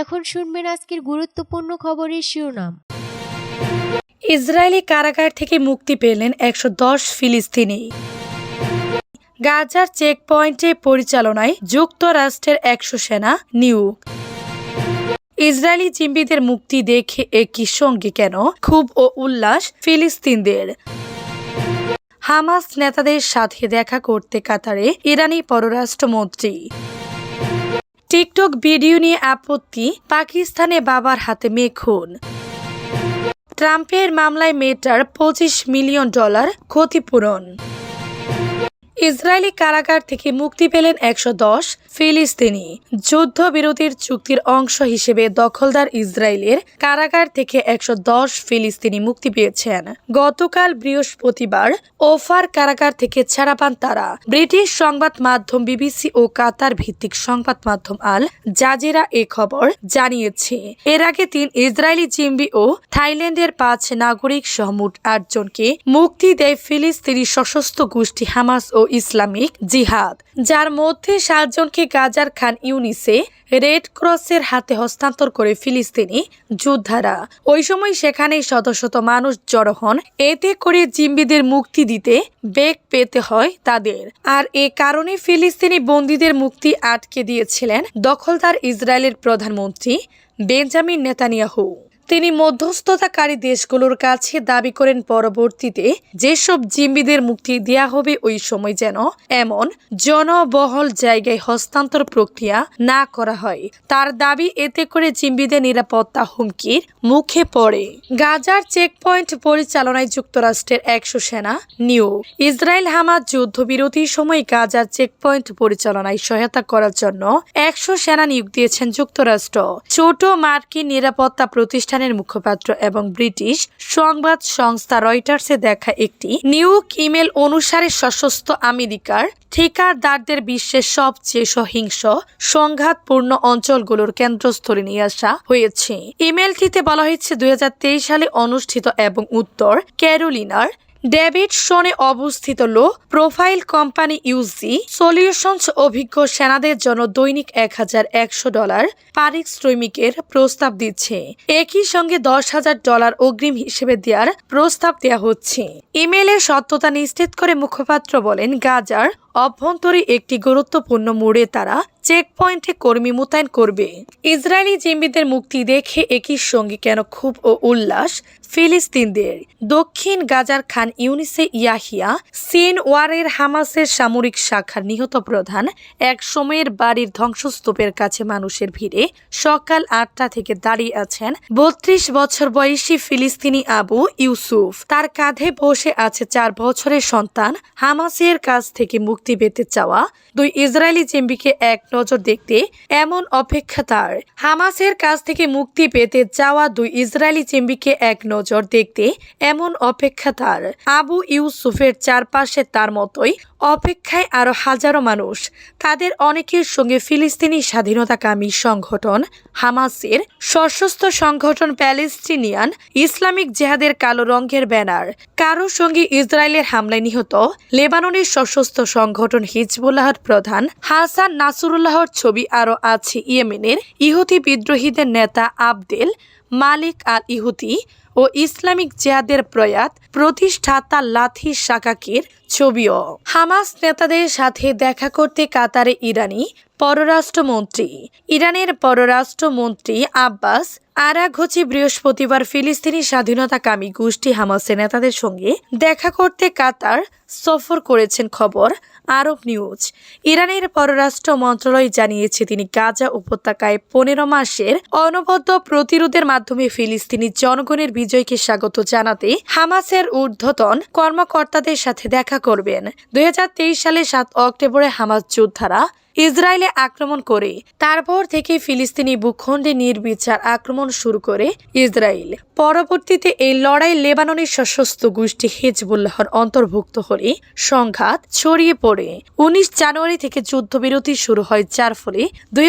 এখন শুনবেন আজকের গুরুত্বপূর্ণ খবরের শিরোনাম। ইসরায়েলি কারাগার থেকে মুক্তি পেলেন একশো দশ ফিলিস্তিনি। গাজার চেকপয়েন্টে পরিচালনায় যুক্তরাষ্ট্রের একশো সেনা নিয়োগ। ইসরায়েলি জিম্বিদের মুক্তি দেখে একই সঙ্গে কেন খুব ও উল্লাস ফিলিস্তিনদের? হামাস নেতাদের সাথে দেখা করতে কাতারে ইরানি পররাষ্ট্রমন্ত্রী টিকটক ভিডিও নিয়ে আপত্তি, পাকিস্তানে বাবার হাতে মেয়ে খুন। ট্রাম্পের মামলায় মেটার পঁচিশ মিলিয়ন ডলার ক্ষতিপূরণ। ইসরায়েলি কারাগার থেকে মুক্তি পেলেন একশো দশ ফিলিস্তিনি। যুদ্ধবিরতির চুক্তির অংশ হিসেবে দখলদার ইসরায়েলের কারাগার থেকে একশো দশ ফিলিস্তিনি মুক্তি পেয়েছেন। গতকাল বৃহস্পতিবার ওফার কারাগার থেকে ছাড়া পান তারা। ব্রিটিশ সংবাদ মাধ্যম বিবিসি ও কাতার ভিত্তিক সংবাদ মাধ্যম আল জাজিরা এ খবর জানিয়েছে। এর আগে তিন ইসরায়েলি জিম্বি ও থাইল্যান্ডের পাঁচ নাগরিক সহ মোট আটজনকে মুক্তি দেয় ফিলিস্তিনি সশস্ত্র গোষ্ঠী হামাস ও ইসলামিক জিহাদ, যার মধ্যে সাতজনকে গাজার খান ইউনিসে রেড ক্রসের হাতে হস্তান্তর করে ফিলিস্তিনি যোদ্ধারা। ওই সময় সেখানে শত শত মানুষ জড়ো হন। এতে করে জিম্বিদের মুক্তি দিতে বেগ পেতে হয় তাদের। আর এ কারণে ফিলিস্তিনি বন্দীদের মুক্তি আটকে দিয়েছিলেন দখলদার ইসরায়েলের প্রধানমন্ত্রী বেঞ্জামিন নেতানিয়াহু। তিনি মধ্যস্থতাকারী দেশগুলোর কাছে দাবি করেন পরবর্তীতে যেসব জিম্বিদের মুক্তি দেয়া হবে ওই সময় যেন এমন জনবহল জায়গায় হস্তান্তর প্রক্রিয়া না করা হয়। তার দাবি, এতে করে জিম্বিদের নিরাপত্তা হুমকির মুখে পড়ে। গাজার চেকপয়েন্ট পরিচালনায় যুক্তরাষ্ট্রের একশো সেনা নিয়োগ। ইসরায়েল হামাজ যুদ্ধবিরতির সময় গাজার চেকপয়েন্ট পরিচালনায় সহায়তা করার জন্য একশো সেনা নিয়োগ দিয়েছেন যুক্তরাষ্ট্র। ছোট মার্কিন নিরাপত্তা প্রতিষ্ঠানের মুখপাত্র এবং ব্রিটিশ সংবাদ সংস্থা রয়টার্সে দেখা একটি নিয়োগ ইমেল অনুসারে সশস্ত্র আমেরিকার ঠিকাদারদের বিশ্বের সবচেয়ে সহিংস, সংঘাতপূর্ণ অঞ্চলগুলোর কেন্দ্রস্থলে নিয়ে আসা হয়েছে। ইমেলটিতে বলা হয়েছে, দুই হাজার তেইশ সালে অনুষ্ঠিত এবং উত্তর ক্যারোলিনার ডেভিড শোনে অবস্থিত low profile company UG solutions অভিজ্ঞ সেনাদের জন্য দৈনিক এক হাজার একশো ডলার পারিশ্রমিকের প্রস্তাব দিচ্ছে। একই সঙ্গে দশ হাজার ডলার অগ্রিম হিসেবে দেওয়ার প্রস্তাব দেওয়া হচ্ছে। ইমেলের সত্যতা নিশ্চিত করে মুখপাত্র বলেন, গাজার অভ্যন্তরে একটি গুরুত্বপূর্ণ মোড়ে তারা চেকপয়েন্টে কর্মী মোতায়েন করবে। ইসরায়েলি জিম্মিদের মুক্তি দেখে একই সঙ্গে কেন খুব ও উল্লাস ফিলিস্তিনদের। দক্ষিণ গাজার খান ইউনিসে ইয়াহিয়া, সিন ওয়ারের হামাসের সামরিক শাখার নিহত প্রধান, এক সময়ের বাড়ির ধ্বংসস্তূপের কাছে মানুষের ভিড়ে সকাল আটটা থেকে দাঁড়িয়ে আছেন বত্রিশ বছর বয়সী ফিলিস্তিনি আবু ইউসুফ। তার কাঁধে বসে আছে চার বছরের সন্তান হামাসের কাছ থেকে মুক্তি পেতে চাওয়া দুই ইসরায়েলি জিম্বিকে এক নজর দেখতে এমন অপেক্ষা তার। হামাসের কাছ থেকে মুক্তি পেতে চাওয়া দুই ইসরায়েলি জেম্বিকে এক নজর দেখতে এমন অপেক্ষা তার। আবু ইউসুফের চারপাশে তার মতোই অপেক্ষায় আরও হাজারো মানুষ। তাদের অনেকের সঙ্গে ফিলিস্তিনি স্বাধীনতাকামী সংগঠন হামাসের সশস্ত্র সংগঠন প্যালেস্টিনিয়ান ইসলামিক জেহাদের কালো রঙের ব্যানার। কারও সঙ্গে ইসরায়েলের হামলায় নিহত লেবাননের সশস্ত্র সংগঠন হিজবুল্লাহর প্রধান হাসান নাসুরুল্লাহর ছবি আরও আছে ইয়েমেনের ইহুতি বিদ্রোহীদের নেতা আবদেল মালিক আল ইহুতি ও ইসলামিক জেহাদের প্রয়াত প্রতিষ্ঠাতা লাথি শাকাকির ছবিও। হামাস নেতাদের সাথে দেখা করতে কাতারে ইরানি পররাষ্ট্রমন্ত্রী। ইরানের পররাষ্ট্রমন্ত্রী আব্বাস আরাঘচি বৃহস্পতিবার ফিলিস্তিনি স্বাধীনতাকামী গোষ্ঠী হামাসের নেতাদের সঙ্গে দেখা করতে কাতার সফর করেছেন খবর আরব নিউজ। ইরানের পররাষ্ট্র মন্ত্রণালয় জানিয়েছে, তিনি গাজা উপত্যকায় পনেরো মাসের অনবদ্য প্রতিরোধের মাধ্যমে ফিলিস্তিনি জনগণের বিজয়কে স্বাগত জানাতে হামাসের ঊর্ধ্বতন কর্মকর্তাদের সাথে দেখা করবেন। দুই হাজার তেইশ সালে সাত অক্টোবরে হামাস যোদ্ধারা ইসরায়েলে আক্রমণ করে, তারপর থেকে ফিলিস্তিনি ভূখণ্ডে নির্বিচার আক্রমণ শুরু করে ইসরায়েল। পরবর্তীতে এই লড়াই লেবাননের সশস্ত্র গোষ্ঠী হিজবুল্লাহর অন্তর্ভুক্ত হলে সংঘাত ছড়িয়ে পড়ে। উনিশ জানুয়ারি থেকে যুদ্ধবিরতি শুরু হয়, যার ফলে দুই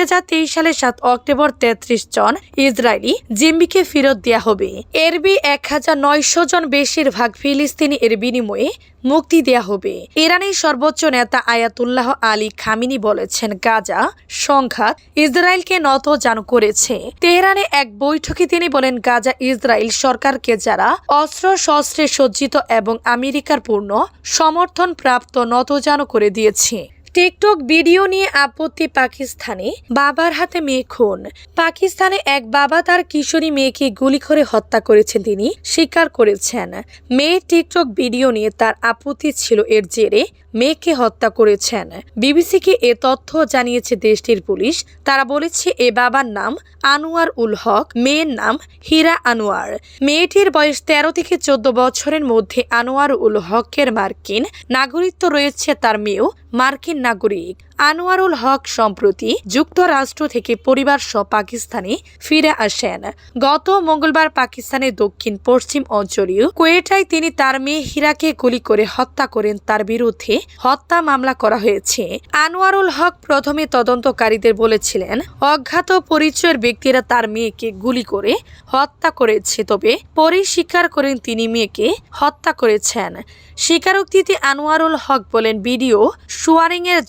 সালের সাত অক্টোবর তেত্রিশ জন ইসরায়েলি জিম্বিকে ফেরত দেওয়া হবে। এরবি এক হাজার নয়শো জন বেশিরভাগ ফিলিস্তিনি এর বিনিময়ে মুক্তি দেয়া হবে। ইরানের সর্বোচ্চ নেতা আয়াতুল্লাহ আলী খামিনি বলেছেন গাজা, সংঘাত ইসরায়েলকে নত জানু করেছে। তেহরানে এক বৈঠকে তিনি বলেন, গাজা ইসরায়েল সরকারকে যারা অস্ত্র শস্ত্রে সজ্জিত এবং আমেরিকার পূর্ণ সমর্থন প্রাপ্ত নতজানু করে দিয়েছে। টিকটক ভিডিও নিয়ে আপত্তি পাকিস্তানে বাবার হাতে মেয়ে খুন। পাকিস্তানে এক বাবা তার কিশোরী মেয়েকে গুলি করে হত্যা করেছেন তিনি, স্বীকার করেছেন। মেয়ে টিকটক ভিডিও নিয়ে তার আপত্তি ছিল এর জেরে মেয়েকে হত্যা করেছেন। বিবিসিকে এ তথ্য জানিয়েছে দেশটির পুলিশ। তারা বলেছে, এ বাবার নাম আনোয়ার উল হক, মেয়ের নাম হীরা আনোয়ার। মেয়েটির বয়স তেরো থেকে চোদ্দ বছরের মধ্যে আনোয়ার উল হকের মার্কিন নাগরিকত্ব রয়েছে তার মেয়েও মার্কিন নাগরিক। আনোয়ারুল হক সম্প্রতি যুক্তরাষ্ট্র থেকে পরিবার সহ পাকিস্তানে ফিরে আসেন। গত মঙ্গলবার পাকিস্তানের দক্ষিণ পশ্চিম অঞ্চলীয় কোয়েটায় তিনি তার মেয়ে হীরাকে গুলি করে হত্যা করেন। তার বিরুদ্ধে হত্যা মামলা করা হয়েছে। আনোয়ারুল হক প্রথমে তদন্তকারীদের বলেছিলেন, অজ্ঞাত পরিচয়ের ব্যক্তিরা তার মেয়েকে গুলি করে হত্যা করেছে, তবে পরে স্বীকার করেন তিনি মেয়েকে হত্যা করেছেন। স্বীকারোক্তিতে আনোয়ারুল হক বলেন, ভিডিও এর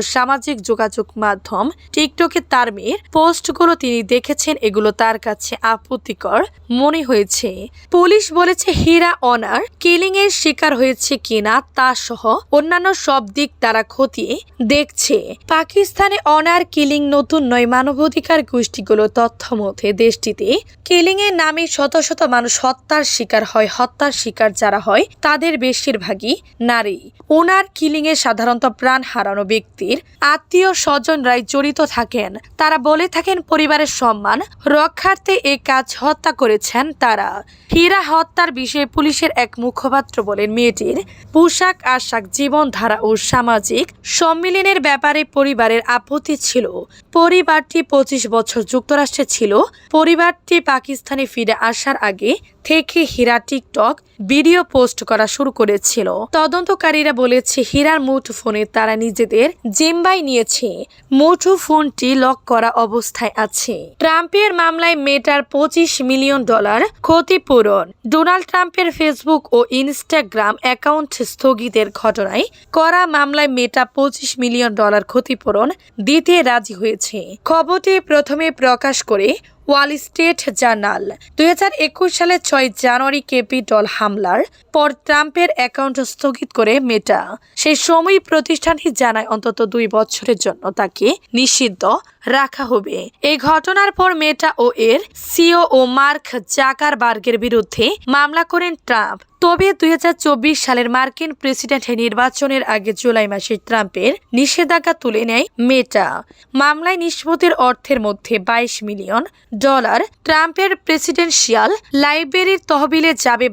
জনপ্রিয় সামাজিক যোগাযোগ মাধ্যম টিকটকে তার মেয়ের পোস্টগুলো তিনি দেখেছেন, এগুলো তার কাছে আপত্তিকর মনে হয়েছে। পুলিশ বলেছে হীরা অনার কিলিং এর শিকার হয়েছে কিনা তা সহ অন্যান্য সব দিক তারা খতিয়ে দেখছে। পাকিস্তানে অনার কিলিং নতুন নয় মানবাধিকার গোষ্ঠীগুলো তথ্য মধ্যে দেশটিতে কিলিং এর নামে শত শত মানুষ হত্যার শিকার হয়, হত্যার শিকার যারা হয় তাদের বেশিরভাগই নারী। ওনার কিলিং এ সাধারণত প্রাণ হারানো ব্যক্তির আত্মীয় স্বজনরাই জড়িত থাকেন। তারা বলে থাকেন, পরিবারের সম্মান, রক্ষার্থে এই কাজ হত্যা করেছেন তারা। হীরা হত্যার বিষয়ে পুলিশের এক মুখপাত্র বলেন, মেয়েটির পোশাক, আশাক, জীবনধারা ও সামাজিক সম্মিলনের ব্যাপারে পরিবারের আপত্তি ছিল। পরিবারটি পঁচিশ বছর যুক্তরাষ্ট্রে ছিল। পরিবারটি পাকিস্তানে ফিরে আসার আগে থেকে হীরা টিকটক ভিডিও পোস্ট করা শুরু করেছিল। তদন্তকারীরা বলেছে, হীরার মুঠো ফোনে তারা নিজেদের জিম্বাই নিয়েছে। মুঠো ফোনটি লক করা অবস্থায় আছে। ট্রাম্পের মামলায় মেটার পঁচিশ মিলিয়ন ডলার ক্ষতিপূরণ। ডোনাল্ড ট্রাম্পের ফেসবুক ও ইনস্টাগ্রাম অ্যাকাউন্ট স্থগিতের ঘটনায় করা মামলায় মেটা পঁচিশ মিলিয়ন ডলার ক্ষতিপূরণ দিতে রাজি হয়েছে। খবরটি প্রথমে প্রকাশ করে ওয়াল স্টেট জার্নাল। দুই হাজার একুশ সালে ছয় জানুয়ারি ক্যাপিটল হামলার পর ট্রাম্পের অ্যাকাউন্ট স্থগিত করে মেটা। সেই সময় প্রতিষ্ঠানটি জানায় অন্তত দুই বছরের জন্য তাকে নিষিদ্ধ রাখা হবে। এই ঘটনার পর মেটা ও এর সিও ও মার্ক জাকারবার্গের বিরুদ্ধে মামলা করেন ট্রাম্প। তবে দুই হাজার চব্বিশ সালের মার্কিন প্রেসিডেন্ট নির্বাচনের আগে জুলাই মাসে ট্রাম্পের নিষেধাজ্ঞা তুলে নেয় মেটা মামলায় নিষ্পত্তির অর্থের মধ্যে বাইশ মিলিয়ন ডলার ট্রাম্পের প্রেসিডেন্সিয়াল লাইব্রেরির তহবিলে যাবে